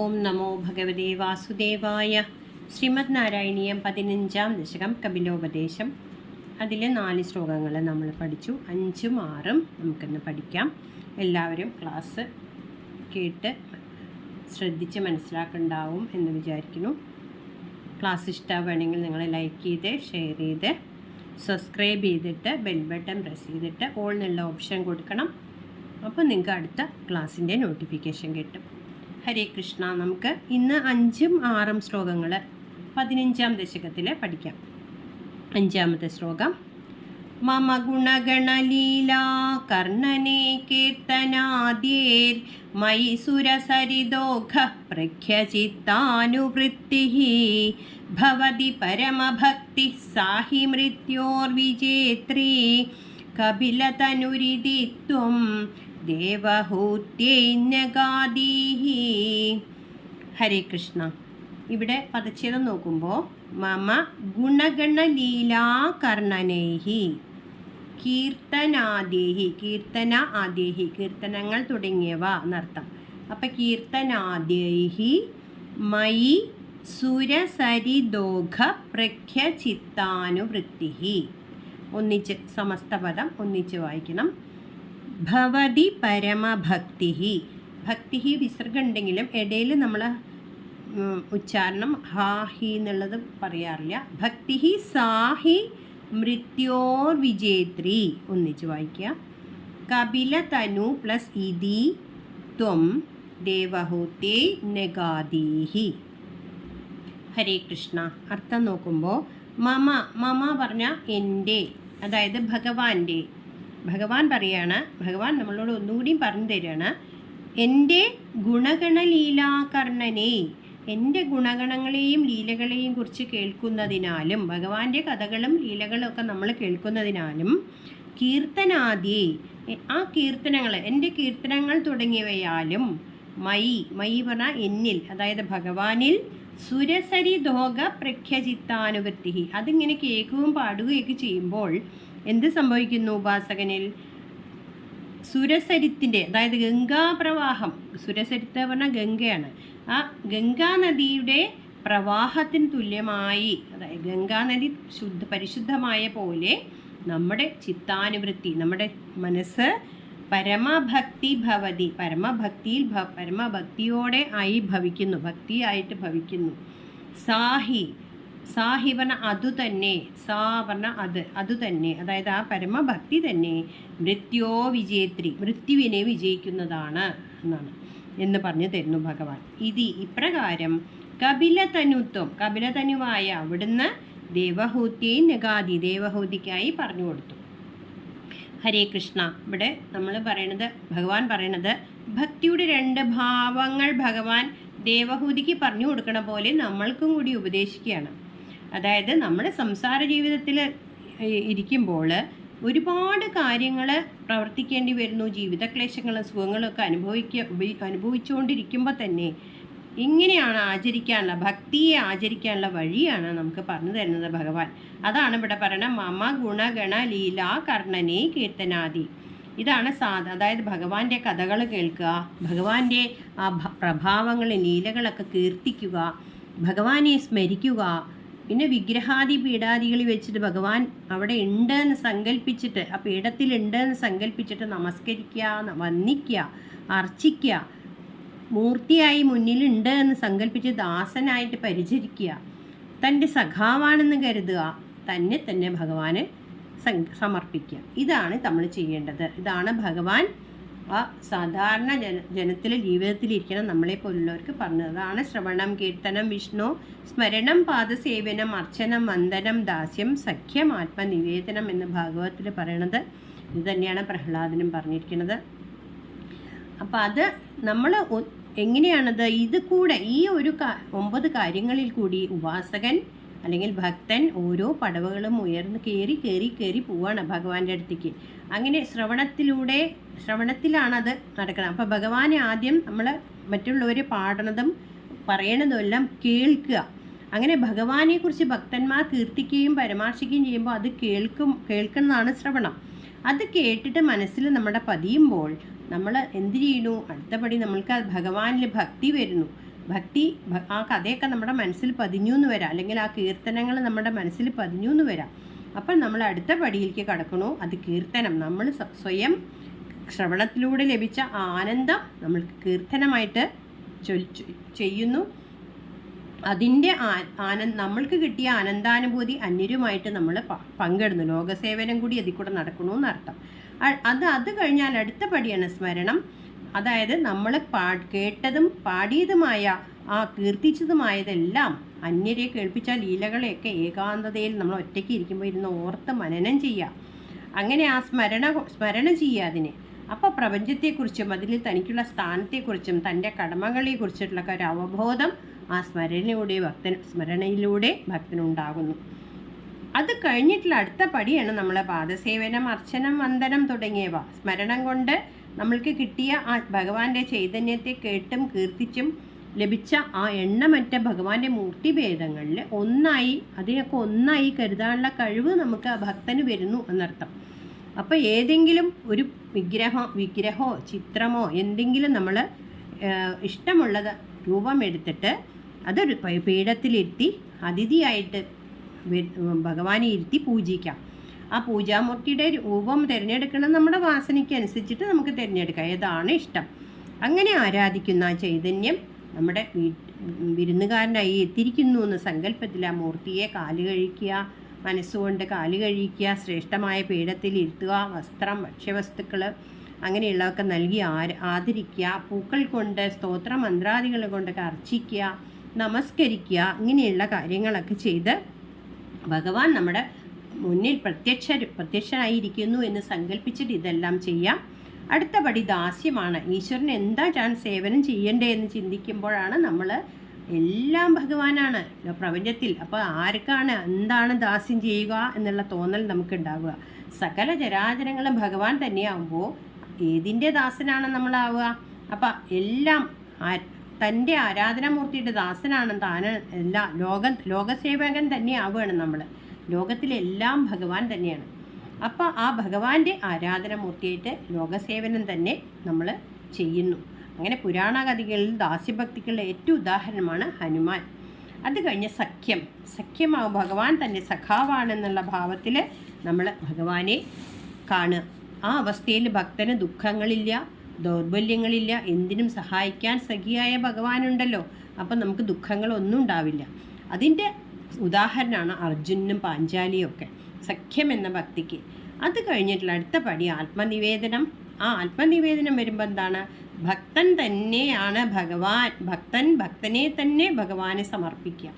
ഓം നമോ ഭഗവതേ വാസുദേവായ. ശ്രീമദ് നാരായണീയം പതിനഞ്ചാം ദശകം കപിലോപദേശം. അതിലെ നാല് ശ്ലോകങ്ങൾ നമ്മൾ പഠിച്ചു. അഞ്ചും ആറും നമുക്കിന്ന് പഠിക്കാം. എല്ലാവരും ക്ലാസ് കേട്ട് ശ്രദ്ധിച്ച് മനസ്സിലാക്കുന്നുണ്ടാവും എന്ന് വിചാരിക്കുന്നു. ക്ലാസ് ഇഷ്ടമാവുകയാണെങ്കിൽ നിങ്ങൾ ലൈക്ക് ചെയ്ത് ഷെയർ ചെയ്ത് സബ്സ്ക്രൈബ് ചെയ്തിട്ട് ബെൽ ബട്ടൺ പ്രസ് ചെയ്തിട്ട് ഓൾ എന്നുള്ള ഓപ്ഷൻ കൊടുക്കണം. അപ്പോൾ നിങ്ങൾക്ക് അടുത്ത ക്ലാസ്സിന്റെ നോട്ടിഫിക്കേഷൻ കിട്ടും. ഹരേ കൃഷ്ണ നമുക്ക് ഇന്ന് അഞ്ചും ആറും ശ്ലോകങ്ങൾ പതിനഞ്ചാം ദശകത്തിൽ പഠിക്കാം. അഞ്ചാമത്തെ ശ്ലോകം. മമ ഗുണഗണലീലാ കർണനെ കീർത്തനാദ്യേർ മൈസുരസരിദോഘ സുരസരിദോഘ പ്രഖ്യചിത്താനുവൃത്തി ഭവതി പരമഭക്തി സാഹി മൃത്യോർവിജേത്രീ കപിലതനുരിതി ദേവഹൂത്യൈന്യഗാദീഹി ഹരേ കൃഷ്ണ. ഇവിടെ പദച്ഛേദം നോക്കുമ്പോൾ മമ ഗുണഗണലീലാകർണനൈഹി. കീർത്തനാദേഹി കീർത്തന ആദേഹി കീർത്തനങ്ങൾ തുടങ്ങിയവ എന്നർത്ഥം. അപ്പം കീർത്തനാദേഹി മയി സുരസരിദോഘ പ്രഖ്യചിത്താനുവൃത്തി ഒന്നിച്ച് സമസ്തപദം ഒന്നിച്ച് വായിക്കണം. ഭവതി പരമഭക്തി. ഭക്തി വിസർഗം ഉണ്ടെങ്കിലും ഇടയിൽ നമ്മൾ ഉച്ചാരണം ഹാ ഹി എന്നുള്ളത് പറയാറില്ല. ഭക്തി സാഹി മൃത്യോർ വിജേത്രി ഒന്നിച്ച് വായിക്കുക. കപില തനു പ്ലസ് ഇതി ത്വം ദേവഹൂത്തേ നഗാദീഹി. ഹരേ കൃഷ്ണ. അർത്ഥം നോക്കുമ്പോൾ മമ മമ പറഞ്ഞ എന്റെ അതായത് ഭഗവാന്റെ. ഭഗവാൻ പറയാണ് ഭഗവാൻ നമ്മളോട് ഒന്നുകൂടിയും പറഞ്ഞു തരികയാണ് എന്റെ ഗുണഗണലീലാകർണനെ എന്റെ ഗുണഗണങ്ങളെയും ലീലകളെയും കുറിച്ച് കേൾക്കുന്നതിനാലും ഭഗവാന്റെ കഥകളും ലീലകളും ഒക്കെ നമ്മൾ കേൾക്കുന്നതിനാലും കീർത്തനാദി ആ കീർത്തനങ്ങൾ എന്റെ കീർത്തനങ്ങൾ തുടങ്ങിയവയാലും മൈ മയി പറഞ്ഞാൽ എന്നിൽ അതായത് ഭഗവാനിൽ സുരസരി ദോഗ പ്രഖ്യചിത്താനുവൃത്തി അതിങ്ങനെ കേൾക്കുകയും പാടുകയൊക്കെ ചെയ്യുമ്പോൾ എന്ത് സംഭവിക്കുന്നു ഉപാസകനിൽ? സുരസരിത്തിന്റെ അതായത് ഗംഗാപ്രവാഹം. സുരസരിത്ത് പറഞ്ഞാൽ ഗംഗയാണ്. ആ ഗംഗാനദിയുടെ പ്രവാഹത്തിന് തുല്യമായി അതായത് ഗംഗാനദി ശുദ്ധ പരിശുദ്ധമായ പോലെ നമ്മുടെ ചിത്താനുവൃത്തി നമ്മുടെ മനസ്സ് പരമഭക്തി ഭവതി പരമഭക്തിയിൽ പരമഭക്തിയോടെ ആയി ഭവിക്കുന്നു ഭക്തിയായിട്ട് ഭവിക്കുന്നു. സാഹി സാഹി അതുതന്നെ അതു തന്നെ സാ പറഞ്ഞ അത് അതുതന്നെ അതായത് ആ പരമഭക്തി തന്നെ മൃത്യോ വിജയത്രി മൃത്യുവിനെ വിജയിക്കുന്നതാണ് എന്നാണ് എന്ന് പറഞ്ഞു തരുന്നു ഭഗവാൻ. ഇത് ഇപ്രകാരം കപിലതനുത്വം കപിലതനുവായ അവിടുന്ന് ദേവഹൂതിയെ നഗാദി ദേവഹൂതിക്കായി പറഞ്ഞു കൊടുത്തു. ഹരേ കൃഷ്ണ. ഇവിടെ നമ്മൾ പറയണത് ഭഗവാൻ പറയണത് ഭക്തിയുടെ രണ്ട് ഭാവങ്ങൾ ഭഗവാൻ ദേവഹൂതിക്ക് പറഞ്ഞു കൊടുക്കണ പോലെ നമ്മൾക്കും കൂടി ഉപദേശിക്കുകയാണ്. അതായത് നമ്മുടെ സംസാര ജീവിതത്തിൽ ഇരിക്കുമ്പോൾ ഒരുപാട് കാര്യങ്ങൾ പ്രവർത്തിക്കേണ്ടി വരുന്നു. ജീവിതക്ലേശങ്ങളും സുഖങ്ങളൊക്കെ അനുഭവിക്ക അനുഭവിച്ചുകൊണ്ടിരിക്കുമ്പോൾ തന്നെ ഇങ്ങനെയാണ് ആചരിക്കാനുള്ള ഭക്തിയെ ആചരിക്കാനുള്ള വഴിയാണ് നമുക്ക് പറഞ്ഞു തരുന്നത് ഭഗവാൻ. അതാണ് ഇവിടെ പറയുന്നത് മമ ഗുണഗണ ലീല കർണനെ കീർത്തനാദി. ഇതാണ് സാധ അതായത് ഭഗവാന്റെ കഥകൾ കേൾക്കുക ഭഗവാന്റെ ആ പ്രഭാവങ്ങൾ ലീലകളൊക്കെ കീർത്തിക്കുക ഭഗവാനെ സ്മരിക്കുക പിന്നെ വിഗ്രഹാദി പീഠാദികളിൽ വെച്ചിട്ട് ഭഗവാൻ അവിടെ ഉണ്ട് എന്ന് സങ്കല്പിച്ചിട്ട് ആ പീഠത്തിലുണ്ട് എന്ന് സങ്കല്പിച്ചിട്ട് നമസ്കരിക്കുക വന്ദിക്കുക അർച്ചിക്കുക മൂർത്തിയായി മുന്നിലുണ്ട് എന്ന് സങ്കല്പിച്ച് ദാസനായിട്ട് പരിചരിക്കുക. തന്റെ സഖാവാണെന്ന് കരുതുക തന്നെ തന്നെ ഭഗവാന് സമർപ്പിക്കുക. ഇതാണ് നമ്മൾ ചെയ്യേണ്ടത്. ഇതാണ് ഭഗവാൻ ആ സാധാരണ ജന ജനത്തിൽ ജീവിതത്തിലിരിക്കണം നമ്മളെ പോലുള്ളവർക്ക് അതാണ് ശ്രവണം കീർത്തനം വിഷ്ണു സ്മരണം പാദസേവനം അർച്ചനം വന്ദനം ദാസ്യം സഖ്യം ആത്മനിവേദനം എന്ന് ഭാഗവത്തിൽ പറയണത്. ഇത് തന്നെയാണ് പ്രഹ്ലാദനും പറഞ്ഞിരിക്കുന്നത്. അപ്പം അത് നമ്മൾ എങ്ങനെയാണത്? ഇത് കൂടെ ഈ ഒരു ഒമ്പത് കാര്യങ്ങളിൽ കൂടി ഉപാസകൻ അല്ലെങ്കിൽ ഭക്തൻ ഓരോ പടവുകളും ഉയർന്ന് കയറി കയറി കയറി പോവാണ് ഭഗവാന്റെ അടുത്തേക്ക്. അങ്ങനെ ശ്രവണത്തിലൂടെ ശ്രവണത്തിലാണ് അത് നടക്കുന്നത് അപ്പോൾ ഭഗവാനെ ആദ്യം നമ്മൾ മറ്റുള്ളവർ പാടണതും പറയണതും എല്ലാം കേൾക്കുക. അങ്ങനെ ഭഗവാനെക്കുറിച്ച് ഭക്തന്മാർ കീർത്തിക്കുകയും പരാമർശിക്കുകയും ചെയ്യുമ്പോൾ അത് കേൾക്കും കേൾക്കുന്നതാണ് ശ്രവണം. അത് കേട്ടിട്ട് മനസ്സിൽ നമ്മുടെ പതിയുമ്പോൾ നമ്മൾ എന്ത് ചെയ്യുന്നു? അടുത്തപടി നമ്മൾക്ക് ഭഗവാനിൽ ഭക്തി വരുന്നു. ഭക്തി ആ കഥയൊക്കെ നമ്മുടെ മനസ്സിൽ പതിഞ്ഞു എന്ന് വരാം. അല്ലെങ്കിൽ ആ കീർത്തനങ്ങൾ നമ്മുടെ മനസ്സിൽ പതിഞ്ഞു എന്ന് വരാം. അപ്പം നമ്മൾ അടുത്ത പടിയിലേക്ക് കടക്കണു. അത് കീർത്തനം. നമ്മൾ സ്വയം ശ്രവണത്തിലൂടെ ലഭിച്ച ആനന്ദം നമ്മൾ കീർത്തനമായിട്ട് ചെയ്യുന്നു. അതിന്റെ ആനന്ദ നമ്മൾക്ക് കിട്ടിയ ആനന്ദാനുഭൂതി അന്യരുമായിട്ട് നമ്മൾ പങ്കിടുന്നു. ലോകസേവനം കൂടി അതിൽ കൂടെ നടക്കണമെന്ന് അർത്ഥം അത് അത് കഴിഞ്ഞാൽ അടുത്ത പടിയാണ് സ്മരണം. അതായത് നമ്മൾ പാ കേട്ടതും പാടിയതുമായ ആ കീർത്തിച്ചതുമായതെല്ലാം അന്യരെ കേൾപ്പിച്ച ലീലകളെയൊക്കെ ഏകാന്തതയിൽ നമ്മൾ ഒറ്റയ്ക്ക് ഇരിക്കുമ്പോൾ ഇരുന്ന് ഓർത്ത് മനനം ചെയ്യുക അങ്ങനെ ആ സ്മരണ സ്മരണ ചെയ്യുക അതിനെ. അപ്പോൾ പ്രപഞ്ചത്തെക്കുറിച്ചും അതിൽ തനിക്കുള്ള സ്ഥാനത്തെക്കുറിച്ചും തന്റെ കടമകളെക്കുറിച്ചിട്ടുള്ള ഒരു അവബോധം ആ സ്മരണയിലൂടെ ഭക്തൻ സ്മരണയിലൂടെ ഭക്തനുണ്ടാകുന്നു. അത് കഴിഞ്ഞിട്ടുള്ള അടുത്ത പടിയാണ് നമ്മളെ പാദസേവനം അർച്ചനം വന്ദനം തുടങ്ങിയവ. സ്മരണം കൊണ്ട് നമ്മൾക്ക് കിട്ടിയ ആ ഭഗവാന്റെ ചൈതന്യത്തെ കേട്ടും കീർത്തിച്ചും ലഭിച്ച ആ എണ്ണമറ്റ ഭഗവാന്റെ മൂർത്തിഭേദങ്ങളിൽ ഒന്നായി അതിനൊക്കെ ഒന്നായി കരുതാനുള്ള കഴിവ് നമുക്ക് ആ ഭക്തന് വരുന്നു എന്നർത്ഥം. അപ്പോൾ ഏതെങ്കിലും ഒരു വിഗ്രഹം വിഗ്രഹമോ ചിത്രമോ എന്തെങ്കിലും നമ്മൾ ഇഷ്ടമുള്ളത് രൂപമെടുത്തിട്ട് അതൊരു പീഠത്തിലിരുത്തി അതിഥിയായിട്ട് ഭഗവാനെ ഇരുത്തി പൂജിക്കാം. ആ പൂജാമൂർത്തിയുടെ രൂപം തിരഞ്ഞെടുക്കണം നമ്മുടെ വാസനയ്ക്ക് അനുസരിച്ചിട്ട് നമുക്ക് തിരഞ്ഞെടുക്കാം. ഏതാണ് ഇഷ്ടം? അങ്ങനെ ആരാധിക്കുന്ന ആ ചൈതന്യം നമ്മുടെ വിരുന്നുകാരനായി എത്തിയിരിക്കുന്നു എന്ന സങ്കല്പത്തിൽ ആ മൂർത്തിയെ കാൽ കഴിക്കുക മനസ്സുകൊണ്ട് കാൽ കഴിക്കുക ശ്രേഷ്ഠമായ പീഠത്തിൽ ഇരുത്തുക വസ്ത്രം ഭക്ഷ്യവസ്തുക്കൾ അങ്ങനെയുള്ളതൊക്കെ നൽകി ആര ആദരിക്കുക പൂക്കൾ കൊണ്ട് സ്തോത്ര മന്ത്രാദികൾ കൊണ്ടൊക്കെ അർച്ചിക്കുക നമസ്കരിക്കുക ഇങ്ങനെയുള്ള കാര്യങ്ങളൊക്കെ ചെയ്ത് ഭഗവാൻ നമ്മുടെ മുന്നിൽ പ്രത്യക്ഷ പ്രത്യക്ഷനായിരിക്കുന്നു എന്ന് സങ്കല്പിച്ചിട്ട് ഇതെല്ലാം ചെയ്യാം. അടുത്ത പടി ദാസ്യമാണ്. ഈശ്വരൻ എന്താ ഞാൻ സേവനം ചെയ്യണ്ടേ എന്ന് ചിന്തിക്കുമ്പോഴാണ് നമ്മൾ എല്ലാം ഭഗവാനാണ് പ്രപഞ്ചത്തിൽ. അപ്പോൾ ആർക്കാണ് എന്താണ് ദാസ്യം ചെയ്യുക എന്നുള്ള തോന്നൽ നമുക്ക് ഉണ്ടാവുക സകല ചരാചരങ്ങളും ഭഗവാൻ തന്നെയാവുമ്പോൾ ഏതിന്റെ ദാസനാണ് നമ്മളാവുക? അപ്പം എല്ലാം തന്റെ ആരാധനാമൂർത്തിയുടെ ദാസനാണ് താൻ എല്ലാ ലോക ലോകസേവകൻ തന്നെ ആവുകയാണ് നമ്മൾ ലോകത്തിലെല്ലാം ഭഗവാൻ തന്നെയാണ്. അപ്പോൾ ആ ഭഗവാന്റെ ആരാധന മൂർത്തിയായിട്ട് ലോകസേവനം തന്നെ നമ്മൾ ചെയ്യുന്നു. അങ്ങനെ പുരാണ കഥകളിൽ ദാസ്യഭക്തിക്കുള്ള ഏറ്റവും ഉദാഹരണമാണ് ഹനുമാൻ. അത് കഴിഞ്ഞ് സഖ്യം. സഖ്യമാവും ഭഗവാൻ തന്റെ സഖാവാണെന്നുള്ള ഭാവത്തിൽ നമ്മൾ ഭഗവാനെ കാണുക. ആ അവസ്ഥയിൽ ഭക്തന് ദുഃഖങ്ങളില്ല ദൗർബല്യങ്ങളില്ല എന്തിനും സഹായിക്കാൻ സഖിയായ ഭഗവാനുണ്ടല്ലോ. അപ്പം നമുക്ക് ദുഃഖങ്ങളൊന്നും ഉണ്ടാവില്ല. അതിന്റെ ഉദാഹരണമാണ് അർജുനും പാഞ്ചാലിയും ഒക്കെ. സഖ്യം എന്ന ഭക്തിക്ക്. അത് കഴിഞ്ഞിട്ടുള്ള അടുത്ത പടി ആത്മനിവേദനം. ആ ആത്മനിവേദനം വരുമ്പോൾ എന്താണ്? ഭക്തൻ തന്നെയാണ് ഭഗവാൻ ഭക്തൻ ഭക്തനെ തന്നെ ഭഗവാനെ സമർപ്പിക്കുക.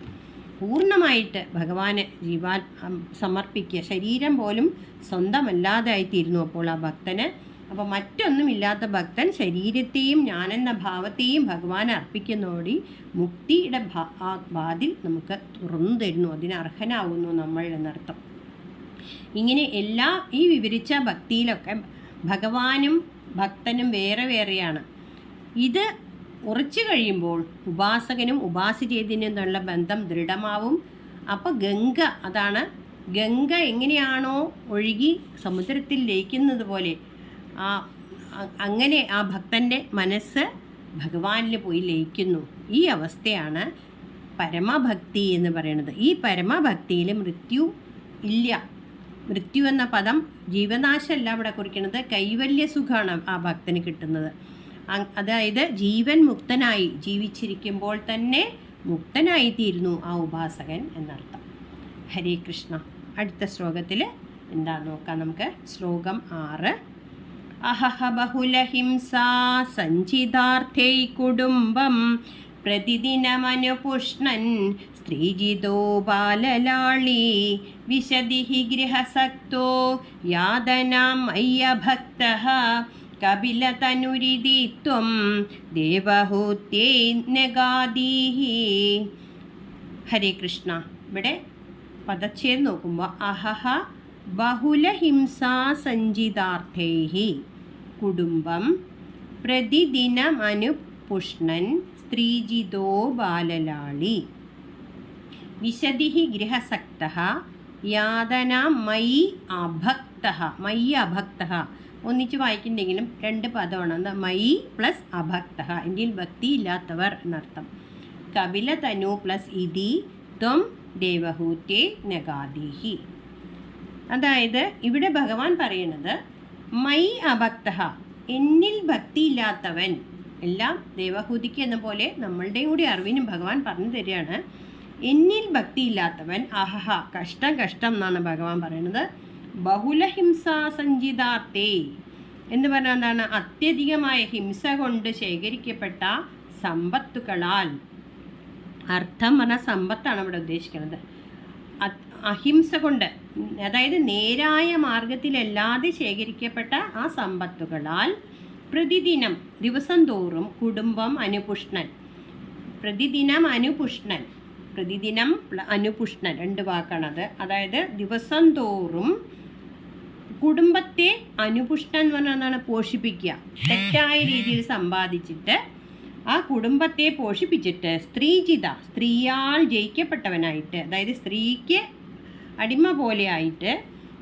പൂർണമായിട്ട് ഭഗവാനെ ജീവാൻ അം, സമർപ്പിക്കുക. ശരീരം പോലും സ്വന്തമല്ലാതായിത്തീരുന്നു അപ്പോൾ ആ ഭക്തന്. അപ്പോൾ മറ്റൊന്നുമില്ലാത്ത ഭക്തൻ ശരീരത്തെയും ഞാനെന്ന ഭാവത്തെയും ഭഗവാൻ അർപ്പിക്കുന്നതോടി മുക്തിയുടെ ഭാ വാതിൽ നമുക്ക് തുറന്നു തരുന്നു. അതിന് അർഹനാവുന്നു നമ്മൾ എന്നർത്ഥം. ഇങ്ങനെ എല്ലാ ഈ വിവരിച്ച ഭക്തിയിലൊക്കെ ഭഗവാനും ഭക്തനും വേറെ വേറെയാണ്. ഇത് ഉറച്ചു കഴിയുമ്പോൾ ഉപാസകനും ഉപാസിച്ചതിനും എന്നുള്ള ബന്ധം ദൃഢമാവും. അപ്പോൾ ഗംഗ അതാണ് ഗംഗ എങ്ങനെയാണോ ഒഴുകി സമുദ്രത്തിൽ ലയിക്കുന്നത് പോലെ ആ അങ്ങനെ ആ ഭക്തന്റെ മനസ്സ് ഭഗവാനിൽ പോയി ലയിക്കുന്നു. ഈ അവസ്ഥയാണ് പരമഭക്തി എന്ന് പറയുന്നത്. ഈ പരമഭക്തിയിൽ മൃത്യു ഇല്ല. മൃത്യു എന്ന പദം ജീവനാശമല്ല അവിടെ കുറിക്കുന്നത് കൈവല്യ സുഖമാണ് ആ ഭക്തന് കിട്ടുന്നത്. അതായത് ജീവൻ മുക്തനായി ജീവിച്ചിരിക്കുമ്പോൾ തന്നെ മുക്തനായിത്തീരുന്നു ആ ഉപാസകൻ എന്നർത്ഥം. ഹരേ കൃഷ്ണ. അടുത്ത ശ്ലോകത്തിൽ എന്താ നോക്കാം നമുക്ക്. ശ്ലോകം ആറ്. അഹഹ ബഹുലഹിംസാ സഞ്ചിതാർത്ഥൈ കുടുംബം പ്രതിദിനമനുപുഷ്ണൻ സ്ത്രീജിതോ ബാലലാളി വിശതി ഹി ഗൃഹസക്തോ യാതനാം അയ്യഭക്തഃ കപിലതനുരിതി ത്വം ദേവഹൂത്യേ നഗാദീഹി. ഹരേ കൃഷ്ണ. ഇവിടെ പദച്ഛേദം നോക്കുമ്പോൾ അഹഹ ബഹുലഹിംസാ സഞ്ചിതാർത്ഥൈ കുടുംബം പ്രതിദിനമനുപുഷ്ണൻ സ്ത്രീജിതോ ബാലലാളി. വിശതി ഗൃഹസക്ത യാതന മൈ അഭക്ത. മയി അഭക്ത. ഒന്നിച്ച് വായിക്കുന്നുണ്ടെങ്കിലും രണ്ട് പദമാണ്. മൈ പ്ലസ് അഭക്ത. ഇന്ത്യയിൽ ഭക്തി ഇല്ലാത്തവർ എന്നർത്ഥം. കപിലതനു പ്ലസ് ഇതി ത്വം ദേവഹൂറ്റേ നഗാദീഹി. അതായത് ഇവിടെ ഭഗവാൻ പറയുന്നത് മൈ അഭക്ത എന്നിൽ ഭക്തിയില്ലാത്തവൻ. എല്ലാം ദേവഹൂതിക്ക് എന്ന പോലെ നമ്മളുടെയും കൂടി അറിവിനും ഭഗവാൻ പറഞ്ഞു തരികയാണ്. എന്നിൽ ഭക്തിയില്ലാത്തവൻ അഹഹ കഷ്ടം കഷ്ടം എന്നാണ് ഭഗവാൻ പറയുന്നത് ബഹുലഹിംസാ സഞ്ചിതാർത്ഥേ എന്ന് പറഞ്ഞാൽ എന്താണ്? അത്യധികമായ ഹിംസ കൊണ്ട് ശേഖരിക്കപ്പെട്ട സമ്പത്തുകളാൽ. അർത്ഥം പറഞ്ഞാൽ സമ്പത്താണ് ഇവിടെ ഉദ്ദേശിക്കുന്നത്. അഹിംസ കൊണ്ട് അതായത് നേരായ മാർഗത്തിലല്ലാതെ ശേഖരിക്കപ്പെട്ട ആ സമ്പത്തുകളാൽ പ്രതിദിനം ദിവസം തോറും കുടുംബം അനുപുഷ്ണൻ. പ്രതിദിനം അനുപുഷ്ണൻ. പ്രതിദിനം അനുപുഷ്ണൻ. രണ്ട് വാക്കാണത് അതായത് ദിവസം തോറും കുടുംബത്തെ അനുപുഷ്ണൻ എന്ന് പറഞ്ഞാൽ എന്താണ്? പോഷിപ്പിക്കുക. തെറ്റായ രീതിയിൽ സമ്പാദിച്ചിട്ട് ആ കുടുംബത്തെ പോഷിപ്പിച്ചിട്ട് സ്ത്രീജിത സ്ത്രീയാൽ ജയിക്കപ്പെട്ടവനായിട്ട് അതായത് സ്ത്രീക്ക് അടിമ പോലെ ആയിട്ട്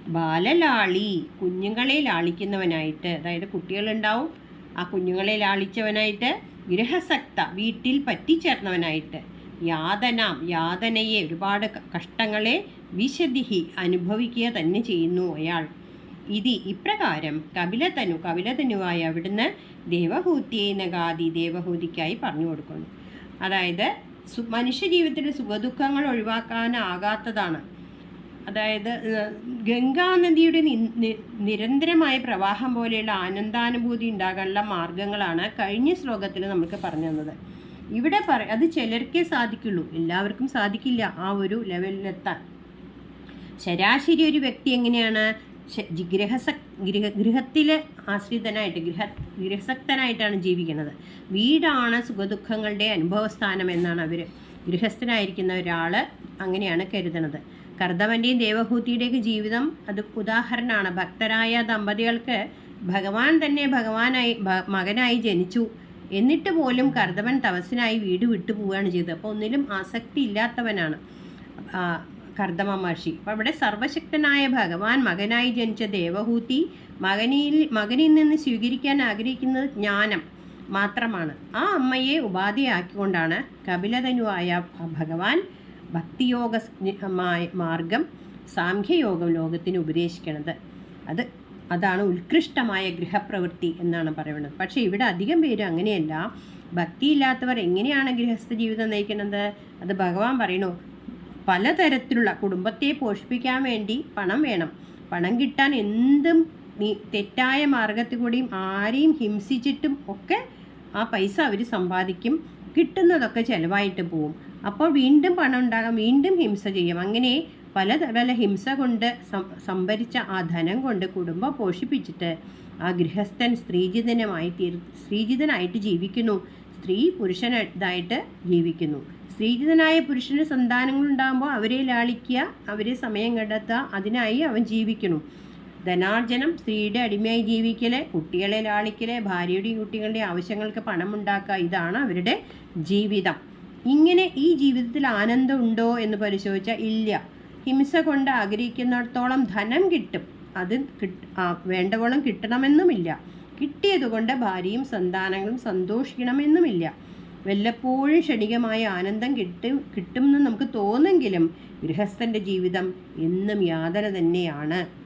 ബാലലാളി കുഞ്ഞുങ്ങളെ ലാളിക്കുന്നവനായിട്ട് അതായത് കുട്ടികളുണ്ടാവും ആ കുഞ്ഞുങ്ങളെ ലാളിച്ചവനായിട്ട് ഗൃഹസക്ത വീട്ടിൽ പറ്റിച്ചേർന്നവനായിട്ട് യാതനാം യാതനയെ ഒരുപാട് കഷ്ടങ്ങളെ വിശദിഹി അനുഭവിക്കുക തന്നെ ചെയ്യുന്നു അയാൾ. ഇതി ഇപ്രകാരം കപിലതനു കപിലതനുവായ അവിടുന്ന് ദേവഹൂത്തിയെ നഗാദി ദേവഹൂതിക്കായി പറഞ്ഞു കൊടുക്കുന്നു. അതായത് മനുഷ്യ ജീവിതത്തിലെ സുഖദുഃഖങ്ങൾ ഒഴിവാക്കാനാകാത്തതാണ്. അതായത് ഗംഗാനദിയുടെ നിരന്തരമായ പ്രവാഹം പോലെയുള്ള ആനന്ദാനുഭൂതി ഉണ്ടാകാനുള്ള മാർഗങ്ങളാണ് കഴിഞ്ഞ ശ്ലോകത്തിൽ നമുക്ക് പറഞ്ഞു തന്നത്. ഇവിടെ പറ അത് ചിലർക്കേ സാധിക്കുള്ളൂ. എല്ലാവർക്കും സാധിക്കില്ല ആ ഒരു ലെവലിലെത്താൻ. ശരാശരി ഒരു വ്യക്തി എങ്ങനെയാണ്? ഗൃഹസ ഗൃഹ ഗൃഹത്തിൽ ആശ്രിതനായിട്ട് ഗൃഹ ഗൃഹസക്തനായിട്ടാണ് ജീവിക്കുന്നത്. വീടാണ് സുഖദുഃഖങ്ങളുടെ അനുഭവസ്ഥാനം എന്നാണ് അവർ ഗൃഹസ്ഥനായിരിക്കുന്ന ഒരാൾ അങ്ങനെയാണ് കരുതണത്. കർദവന്റെയും ദേവഹൂതിയുടെയൊക്കെ ജീവിതം അത് ഉദാഹരണമാണ്. ഭക്തരായ ദമ്പതികൾക്ക് ഭഗവാൻ തന്നെ ഭഗവാനായി മകനായി ജനിച്ചു. എന്നിട്ട് പോലും കർദവൻ തപസ്സിനായി വീട് വിട്ടു പോവുകയാണ് ചെയ്തത്. അപ്പോൾ ഒന്നിലും ആസക്തി ഇല്ലാത്തവനാണ് കർദ്ദമ മഹർഷി. അപ്പോൾ ഇവിടെ സർവശക്തനായ ഭഗവാൻ മകനായി ജനിച്ച ദേവഹൂതി മകനിൽ മകനിൽ നിന്ന് സ്വീകരിക്കാൻ ആഗ്രഹിക്കുന്നത് ജ്ഞാനം മാത്രമാണ്. ആ അമ്മയെ ഉപാധിയാക്കിക്കൊണ്ടാണ് കപിലതനുവായ ഭഗവാൻ ഭക്തിയോഗ മായ- മാർഗം സാംഖ്യയോഗം ലോകത്തിന് ഉപദേശിക്കണത്. അത് അതാണ് ഉത്കൃഷ്ടമായ ഗൃഹപ്രവൃത്തി എന്നാണ് പറയുന്നത്. പക്ഷേ ഇവിടെ അധികം പേര് അങ്ങനെയല്ല. ഭക്തിയില്ലാത്തവർ എങ്ങനെയാണ് ഗൃഹസ്ഥ ജീവിതം നയിക്കുന്നത് അത് ഭഗവാൻ പറയണു പലതരത്തിലുള്ള കുടുംബത്തെ പോഷിപ്പിക്കാൻ വേണ്ടി പണം വേണം. പണം കിട്ടാൻ എന്തും നീ- തെറ്റായ മാർഗത്തിൽ കൂടിയും ആരെയും ഹിംസിച്ചിട്ടും ഒക്കെ ആ പൈസ അവർ സമ്പാദിക്കും. കിട്ടുന്നതൊക്കെ ചിലവായിട്ട് പോവും. അപ്പോൾ വീണ്ടും പണം ഉണ്ടാകാം വീണ്ടും ഹിംസ ചെയ്യും. അങ്ങനെ പല പല ഹിംസ കൊണ്ട് സംഭരിച്ച ആ ധനം കൊണ്ട് കുടുംബം പോഷിപ്പിച്ചിട്ട് ആ ഗൃഹസ്ഥൻ സ്ത്രീജിതനുമായി തീർ സ്ത്രീജിതനായിട്ട് ജീവിക്കുന്നു. സ്ത്രീ പുരുഷനായിട്ട് ജീവിക്കുന്നു. സ്ത്രീജിതനായ പുരുഷന് സന്താനങ്ങളുണ്ടാകുമ്പോൾ അവരെ ലാളിക്കുക അവരെ സമയം കണ്ടെത്തുക അതിനായി അവൻ ജീവിക്കുന്നു. ധനാർജനം സ്ത്രീയുടെ അടിമയായി ജീവിക്കൽ കുട്ടികളെ ലാളിക്കൽ ഭാര്യയുടെയും കുട്ടികളുടെയും ആവശ്യങ്ങൾക്ക് പണമുണ്ടാക്കുക ഇതാണ് അവരുടെ ജീവിതം. ഇങ്ങനെ ഈ ജീവിതത്തിൽ ആനന്ദം ഉണ്ടോ എന്ന് പരിശോധിച്ചാൽ ഇല്ല. ഹിംസ കൊണ്ട് ആഗ്രഹിക്കുന്നിടത്തോളം ധനം കിട്ടും. അത് വേണ്ടവോളം കിട്ടണമെന്നുമില്ല. കിട്ടിയതുകൊണ്ട് ഭാര്യയും സന്താനങ്ങളും സന്തോഷിക്കണമെന്നുമില്ല. വല്ലപ്പോഴും ക്ഷണികമായ ആനന്ദം കിട്ടും കിട്ടുമെന്ന് നമുക്ക് തോന്നെങ്കിലും ഗൃഹസ്ഥന്റെ ജീവിതം എന്നും യാതന തന്നെയാണ്.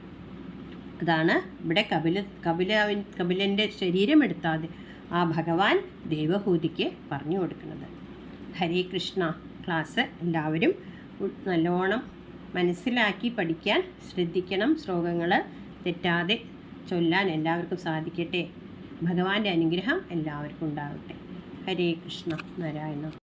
അതാണ് ഇവിടെ കപില കപില കപിലന്റെ ശരീരം എടുത്താതെ ആ ഭഗവാൻ ദേവഹൂതിക്ക് പറഞ്ഞു കൊടുക്കുന്നത്. ഹരേ കൃഷ്ണ ക്ലാസ് എല്ലാവരും നല്ലോണം മനസ്സിലാക്കി പഠിക്കാൻ ശ്രദ്ധിക്കണം. ശ്ലോകങ്ങൾ തെറ്റാതെ ചൊല്ലാൻ എല്ലാവർക്കും സാധിക്കട്ടെ. ഭഗവാന്റെ അനുഗ്രഹം എല്ലാവർക്കും ഉണ്ടാകട്ടെ ഹരേ കൃഷ്ണ നാരായണ.